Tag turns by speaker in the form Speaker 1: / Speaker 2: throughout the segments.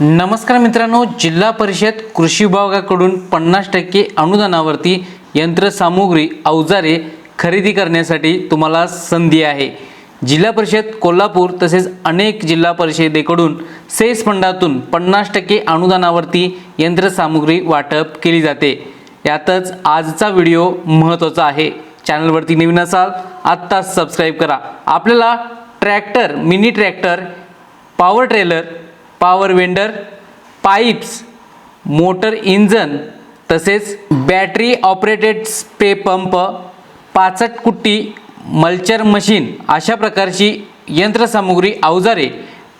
Speaker 1: नमस्कार मित्रांनो जिल्हा परिषद कृषी विभागाकडून पन्नास टक्के अनुदानावरती यंत्रसामुग्री अवजारे खरेदी करण्यासाठी तुम्हाला संधी आहे. जिल्हा परिषद कोल्हापूर तसेच अनेक जिल्हा परिषदेकडून सेस फंडातून पन्नास टक्के अनुदानावरती यंत्रसामुग्री वाटप केली जाते. यातच आजचा व्हिडिओ महत्त्वाचा आहे. चॅनलवरती नवीन असाल आत्ताच सबस्क्राईब करा. आपल्याला tractor mini tractor power trailer power weeder pipes motor engine तसेच बॅटरी ऑपरेटेड स्प्रे पंप पाचट कुट्टी मल्चर मशीन अशा प्रकारची यंत्रसामुग्री अवजारे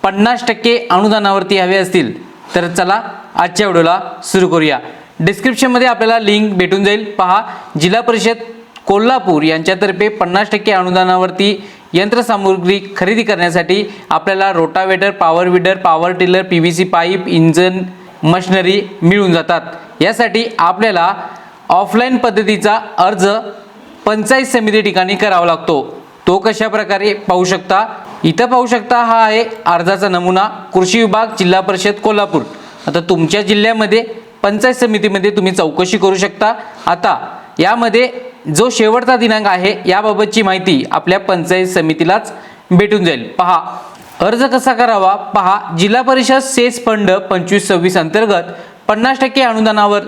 Speaker 1: पन्नास टक्के अनुदानावरती हवे असतील तर चला आजच्या व्हिडिओला सुरू करूया. डिस्क्रिप्शनमध्ये आपल्याला लिंक भेटून जाईल. पहा जिल्हा परिषद कोल्हापूर यांच्यातर्फे पन्नास टक्के अनुदानावरती यंत्रसामुग्री खरेदी करण्यासाठी आपल्याला rotavator power weeder power tiller P V C pipe engine machinery मिळून जातात. यासाठी आपल्याला ऑफलाईन पद्धतीचा अर्ज पंचायत समिती ठिकाणी करावा लागतो. तो कशा प्रकारे पाहू शकता? इथं पाहू शकता हा आहे अर्जाचा नमुना कृषी विभाग जिल्हा परिषद कोल्हापूर. आता तुमच्या जिल्ह्यामध्ये पंचायत समितीमध्ये तुम्ही चौकशी करू शकता. आता यामध्ये जो शेवटचा दिनांक आहे याबाबतची माहिती आपल्या पंचायत समितीलाच भेटून जाईल. पहा अर्ज कसा करावा? पहा जिल्हा परिषद सेस फंड पंचवीस सव्वीस अंतर्गत पन्नास टक्के अनुदानावर.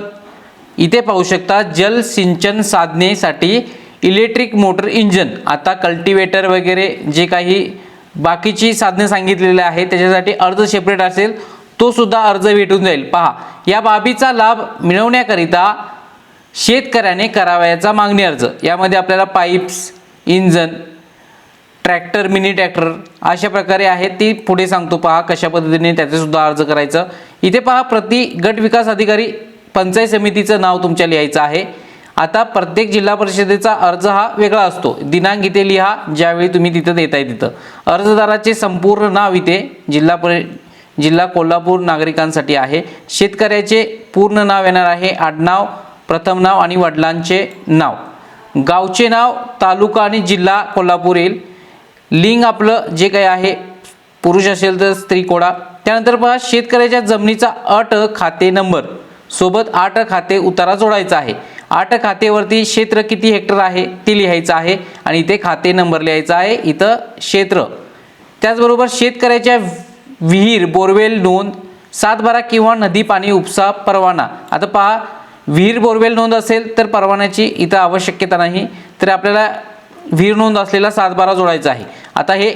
Speaker 1: इथे पाहू शकता जल सिंचन साधनेसाठी इलेक्ट्रिक मोटर इंजन आता कल्टिवेटर वगैरे जे काही बाकीची साधने सांगितलेली आहे त्याच्यासाठी अर्ज सेपरेट असेल तो सुद्धा अर्ज भेटून जाईल. पहा या बाबीचा लाभ मिळवण्याकरिता शेतकऱ्याने करावयाचा मागणी अर्ज. यामध्ये आपल्याला pipes engine tractor mini tractor अशा प्रकारे आहेत. ती पुढे सांगतो पहा कशा पद्धतीने त्याचे सुद्धा अर्ज करायचं. इथे पहा प्रति गट विकास अधिकारी पंचायत समितीचं नाव तुमच्या लिहायचं आहे. आता प्रत्येक जिल्हा परिषदेचा अर्ज हा वेगळा असतो. दिनांक इथे लिहा ज्यावेळी तुम्ही तिथं देताय तिथं. अर्जदाराचे संपूर्ण नाव इथे जिल्हा परि जिल्हा कोल्हापूर नागरिकांसाठी आहे. शेतकऱ्याचे पूर्ण नाव येणार आहे. आडनाव प्रथम नाव आणि वडिलांचे नाव. गावचे नाव तालुका आणि जिल्हा कोल्हापूर येईल. लिंग आपलं जे काही आहे पुरुष असेल तर स्त्री कोडा. त्यानंतर पहा शेतकऱ्याच्या जमिनीचा अट खाते नंबर. सोबत आठ खाते उतारा जोडायचा आहे. आठ खातेवरती क्षेत्र किती हेक्टर आहे ते लिहायचं आहे आणि इथे खाते नंबर लिहायचा आहे इथं क्षेत्र. त्याचबरोबर शेतकऱ्याच्या विहीर बोरवेल नोंद सातबारा किंवा नदी पाणी उपसा परवाना. आता पहा विहीर बोरवेल नोंद असेल तर परवान्याची इथं आवश्यकता नाही. तर आपल्याला विहीर नोंद असलेला सातबारा जोडायचा आहे. आता हे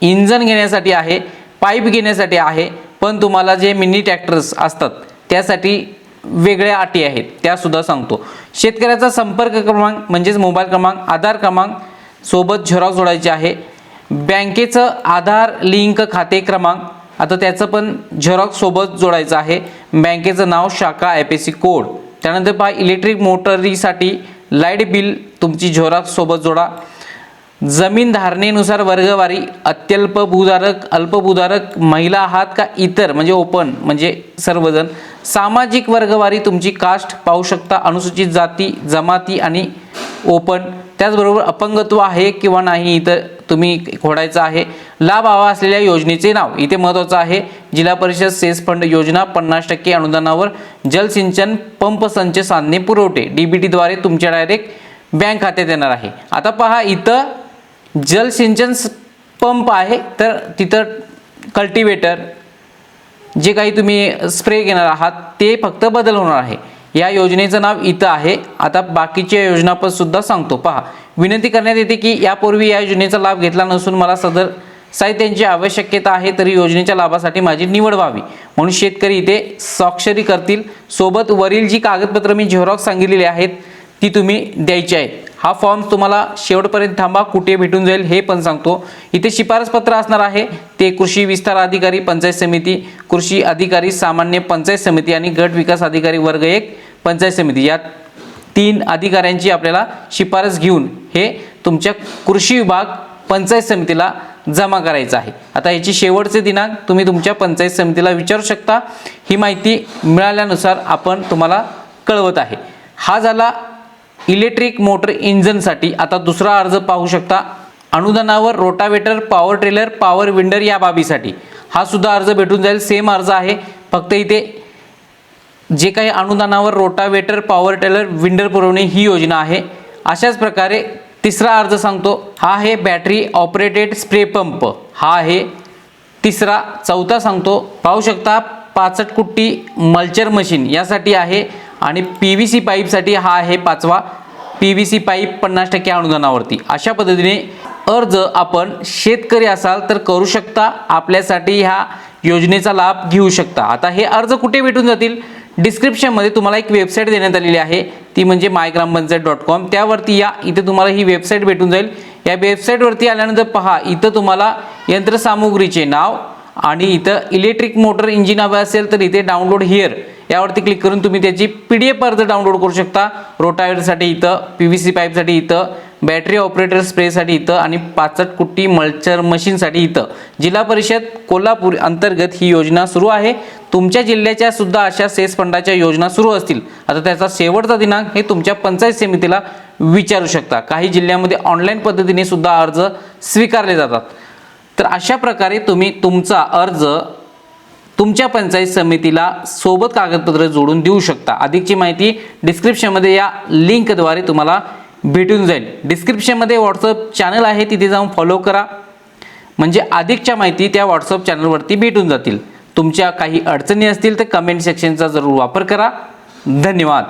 Speaker 1: इंजन घेण्यासाठी आहे पाईप घेण्यासाठी आहे पण तुम्हाला जे मिनी ट्रॅक्टर्स असतात त्यासाठी वेगळ्या अटी आहेत त्यासुद्धा सांगतो. शेतकऱ्याचा संपर्क क्रमांक म्हणजेच मोबाईल क्रमांक आधार क्रमांक सोबत झेरॉक्स जोडायचे आहे. बँकेचं आधार लिंक खाते क्रमांक आता त्याचं पण झेरॉक्स सोबत जोडायचं आहे. बँकेचं नाव शाखा आय एस सी कोड. त्यानंतर पहा इलेक्ट्रिक मोटरीसाठी लाइट बिल तुमची झेरॉक्स सोबत जोडा. जमीन धारणेनुसार वर्गवारी अत्यल्प भूधारक अल्पभूधारक महिला आहात का इतर म्हणजे ओपन म्हणजे सर्वजण? सामाजिक वर्गवारी तुमची कास्ट पाहू शकता अनुसूचित जाती जमाती आणि ओपन त्याचबरोबर अपंगत्व आहे किंवा नाही इथं तुम्ही खोडायचं आहे. लाभ हवा असलेल्या योजनेचे नाव इथे महत्त्वाचं आहे. जिल्हा परिषद सेस फंड योजना पन्नास टक्के अनुदानावर जलसिंचन पंप संच साधने पुरवठे. डीबीटीद्वारे तुमच्या डायरेक्ट बँक खात्यात येणार आहे. आता पहा इथं जलसिंचन पंप आहे तर तिथं कल्टिवेटर जे काही तुम्ही स्प्रे घेणार आहात ते फक्त बदल होणार आहे. या योजनेचं नाव इथं आहे. आता बाकीच्या योजना पण सुद्धा सांगतो. पहा विनंती करण्यात येते की यापूर्वी या योजनेचा लाभ घेतला नसून मला सदर साहित्यांची आवश्यकता आहे तरी योजनेच्या लाभासाठी माझी निवड व्हावी. म्हणून शेतकरी इथे स्वाक्षरी करतील. सोबत वरील जी कागदपत्र मी झेरॉक्स सांगितलेली आहेत ती तुम्ही द्यायची आहे हा फॉर्म तुम्हाला शेवटपर्यंत थांबा कुठे भेटून जाईल हे पण सांगतो. इथे शिफारस पत्र असणार आहे. ते कृषी विस्तार अधिकारी पंचायत समिती कृषी अधिकारी सामान्य पंचायत समिती आणि गट विकास अधिकारी वर्ग एक पंचायत समिती. या तीन अधिकाऱ्यांची आपल्याला शिफारस घेऊन हे तुमच्या कृषी विभाग पंचायत समितीला जमा करायचा आहे. आता याची शेवटचे दिनांक तुम्ही तुमच्या पंचायत समितीला विचारू शकता. ही माहिती मिळाल्यानुसार आपण तुम्हाला कळवत आहे. हा झाला इलेक्ट्रिक मोटर इंजनसाठी. आता दुसरा अर्ज पाहू शकता. अनुदानावर rotavator power trailer power weeder या बाबीसाठी. हा सुद्धा अर्ज भेटून जाईल. सेम अर्ज आहे. फक्त इथे जे काही अनुदानावर रोटावेटर पॉवर टेलर विंडर पुरवणे ही योजना आहे. अशाच प्रकारे तिसरा अर्ज सांगतो हा आहे बॅटरी ऑपरेटेड स्प्रे पंप हा आहे तिसरा. चौथा सांगतो पाहू शकता पाचट कुट्टी मल्चर मशीन यासाठी आहे आणि पी व्ही सी पाईपसाठी हा आहे पाचवा. पी व्ही सी पाईप पन्नास टक्के अनुदानावरती. अशा पद्धतीने अर्ज आपण शेतकरी असाल तर करू शकता. आपल्यासाठी ह्या योजनेचा लाभ घेऊ शकता. आता हे अर्ज कुठे भेटून जातील? डिस्क्रिप्शनमध्ये तुम्हाला एक वेबसाईट देण्यात आलेली आहे. ती म्हणजे मायग्रामपंचायत डॉट कॉम त्यावरती या इथे तुम्हाला ही वेबसाईट भेटून जाईल. या वेबसाईटवरती आल्यानंतर पहा इथं तुम्हाला यंत्रसामुग्रीचे नाव आणि इथं इलेक्ट्रिक मोटर इंजिन हवं असेल तर इथे डाउनलोड हिअर यावरती क्लिक करून तुम्ही त्याची पी डी एफ अर्ज डाउनलोड करू शकता. रोटावेटरसाठी इथं पी व्ही सी पाईपसाठी इथं बॅटरी ऑपरेटर स्प्रेसाठी इथं आणि पाचट कुट्टी मल्चर मशीनसाठी इथं. जिल्हा परिषद कोल्हापूर अंतर्गत ही योजना सुरू आहे. तुमच्या जिल्ह्याच्या सुद्धा अशा सेस फंडाच्या योजना सुरू असतील. आता त्याचा शेवटचा दिनांक हे तुमच्या पंचायत समितीला विचारू शकता. काही जिल्ह्यामध्ये ऑनलाईन पद्धतीने सुद्धा अर्ज स्वीकारले जातात. तर अशा प्रकारे तुम्ही तुमचा अर्ज तुमच्या पंचायत समितीला सोबत कागदपत्र जोडून देऊ शकता. अधिकची माहिती डिस्क्रिप्शनमध्ये या लिंकद्वारे तुम्हाला भेटून जाईल. डिस्क्रिप्शनमध्ये व्हॉट्सअप चॅनल आहे तिथे जाऊन फॉलो करा. म्हणजे अधिकच्या माहिती त्या व्हॉट्सअप चॅनलवरती भेटून जातील. तुमच्या काही अडचणी असतील तर कमेंट सेक्शनचा जरूर वापर करा. धन्यवाद.